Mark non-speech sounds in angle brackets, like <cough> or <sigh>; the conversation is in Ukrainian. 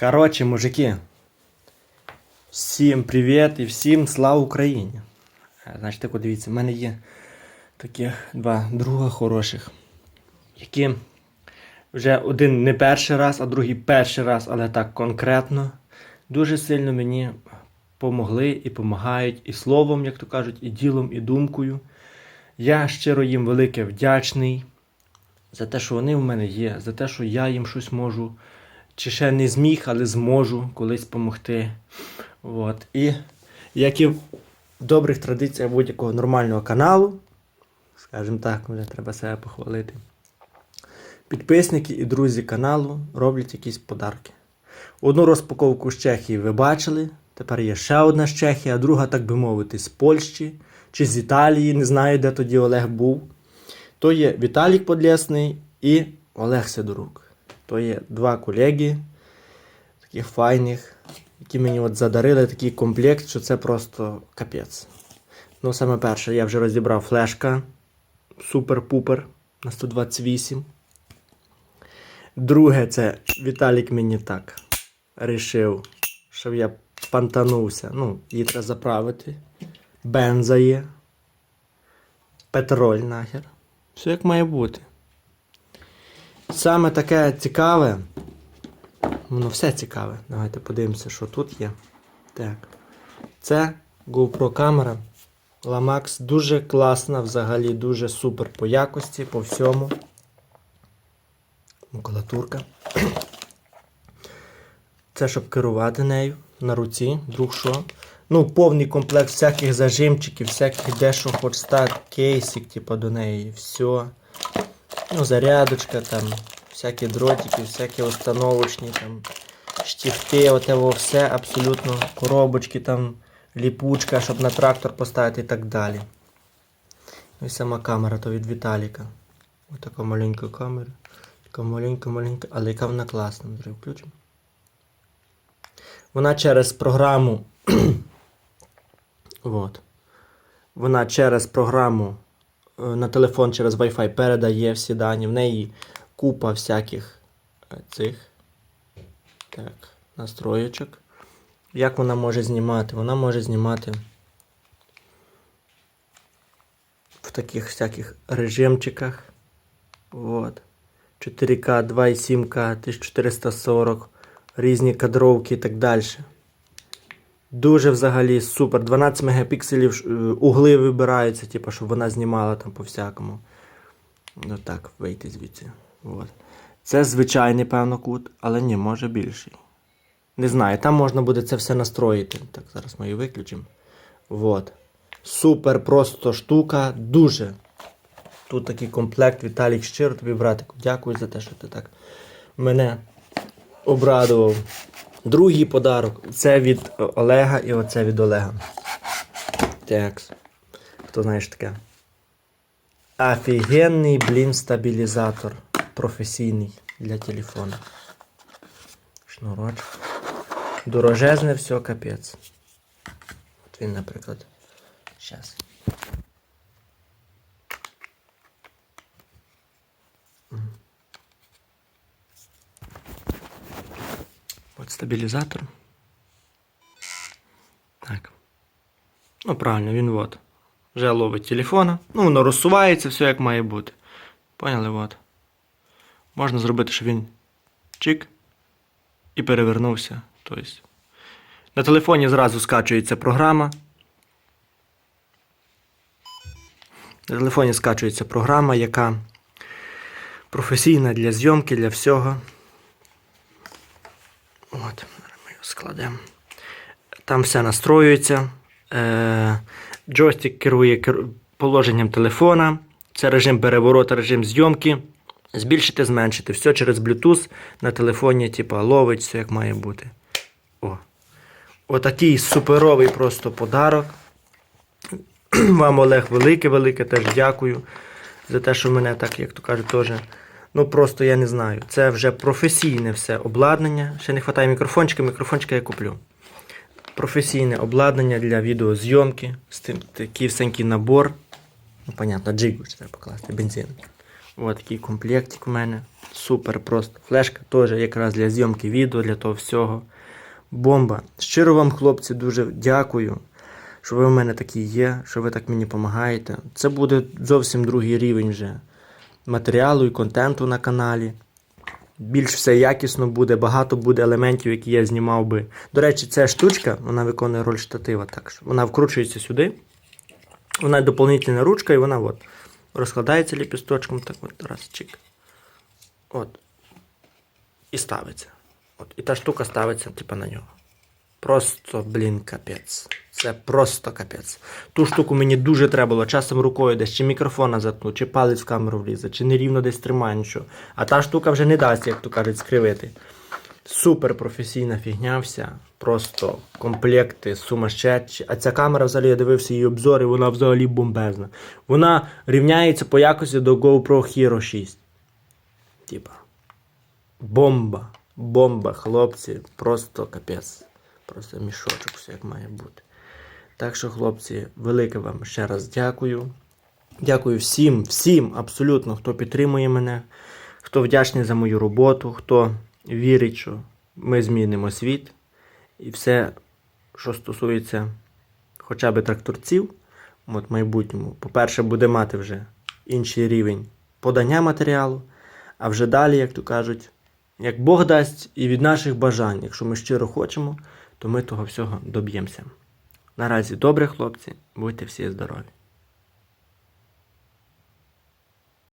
Коротше, мужики. Всім привіт і всім слава Україні. Е, Значить, так дивіться, в мене є такі два друга хороших, які вже один не перший раз, а другий перший раз, але так конкретно, дуже сильно мені помогли і допомагають і словом, як то кажуть, і ділом, і думкою. Я щиро їм велике вдячний за те, що вони в мене є, за те, що я їм щось можу, чи ще не зміг, але зможу колись допомогти. От. І як і в добрих традиціях будь-якого нормального каналу, скажімо так, вже треба себе похвалити. Підписники і друзі каналу роблять якісь подарки. Одну розпаковку з Чехії ви бачили, тепер є ще одна з Чехії, а друга, так би мовити, з Польщі чи з Італії, не знаю, де тоді Олег був. То є Віталік Подлєсний і Олег Сидорук. То є два колеги, таких файних, які мені от задарили такий комплект, що це просто капець. Ну, саме перше, я вже розібрав флешка супер-пупер на 128. Друге, це Віталік мені так рішив, щоб я пантанувся. Ну, її треба заправити. Бенза є. Петроль нахер. Все як має бути. Саме таке цікаве. Воно все цікаве. Давайте подивимося, що тут є. Так. Це GoPro камера. Lamax дуже класна, взагалі дуже супер по якості, по всьому. Макулатурка. <clears throat> Це щоб керувати нею на руці, вдруг що. Ну, повний комплект всяких зажимчиків, всяких де що хоч стати, кейсик, типу, до неї, все. Ну, зарядочка, там, всякі дротики, всякі установочні, там, штифти, отево все, абсолютно, коробочки, там, ліпучка, щоб на трактор поставити і так далі. Ну і сама камера то від Віталіка. Ось така маленька камера. Така маленька-маленька, але яка вона класна, Андрій, включимо. Вона через програму. <clears throat> вот. Вона через програму на телефон через Wi-Fi передає всі дані. В неї купа всяких е, цих так, настроєчок. Як вона може знімати? Вона може знімати в таких всяких режимчиках. Вот. 4К, 2,7К, 1440, різні кадровки і так далі. Дуже взагалі супер. 12 мегапікселів е, угли вибираються, типу, щоб вона знімала там по всякому. Ну так, вийти звідси. От. Це звичайний, певно, кут, але ні, може більший. Не знаю, там можна буде це все настроїти. Так, зараз ми її виключимо. Вот. Супер просто штука. Дуже. Тут такий комплект. Віталік щиро тобі, братику, дякую за те, що ти так мене обрадував. Другий подарок це від Олега і оце від Олега. Так. Хто знаєш таке? Офігенний, блін, стабілізатор. Професійний для телефона. Шнурочок. Дорожезне все капець. От він, наприклад. Щас. От стабілізатор. Так. Ну, правильно, він от. Вже ловить телефона. Ну, воно розсувається, все як має бути. Поняли, от. Можна зробити, щоб він чик і перевернувся. Тобто, на телефоні зразу скачується програма. На телефоні скачується програма, яка професійна для зйомки, для всього. От, ми його складемо. Там все настроюється. Е, джойстик керує положенням телефона. Це режим перевороту, режим зйомки. Збільшити, зменшити. Все через Bluetooth на телефоні, типа, ловить, все як має бути. О. Отакий суперовий просто подарок. <clears throat> Вам, Олег, велике-велике теж дякую за те, що мене так, як то кажуть, теж. Ну просто я не знаю. Це вже професійне все обладнання. Ще не вистачає мікрофончика, мікрофончика я куплю. Професійне обладнання для відеозйомки. З тим такий всенький набор. Ну, понятно, джигу треба покласти, бензин. Ось такий комплектик у мене. Супер просто. Флешка теж якраз для зйомки відео, для того всього. Бомба. Щиро вам, хлопці, дуже дякую, що ви в мене такі є, що ви так мені допомагаєте. Це буде зовсім другий рівень вже матеріалу і контенту на каналі. Більш все якісно буде, багато буде елементів, які я знімав би. До речі, ця штучка, вона виконує роль штатива. Так що вона вкручується сюди. Вона доповнительна ручка, і вона от розкладається ліпісточком, так от раз чик. От. І ставиться. От. І та штука ставиться, типа, на нього. Просто, блін, капець. Це просто капець. Ту штуку мені дуже треба було часом рукою десь, чи мікрофона заткну, чи палець в камеру влізе, чи нерівно десь тримає нічого. А та штука вже не дасть, як то кажуть, скривити. Супер професійна фігня вся. Просто комплекти, сумасшедші. А ця камера взагалі я дивився її обзори, вона взагалі бомбезна. Вона рівняється по якості до GoPro Hero 6. Типа. Бомба. Бомба, хлопці. Просто капець. Просто мішочок, все як має бути. Так що, хлопці, велике вам ще раз дякую. Дякую всім, всім, абсолютно, хто підтримує мене, хто вдячний за мою роботу, хто вірить, що ми змінимо світ. І все, що стосується хоча б тракторців, от в майбутньому, по-перше, буде мати вже інший рівень подання матеріалу, а вже далі, як то кажуть, як Бог дасть і від наших бажань, якщо ми щиро хочемо, то ми того всього доб'ємося. Наразі добре, хлопці, будьте всі здорові.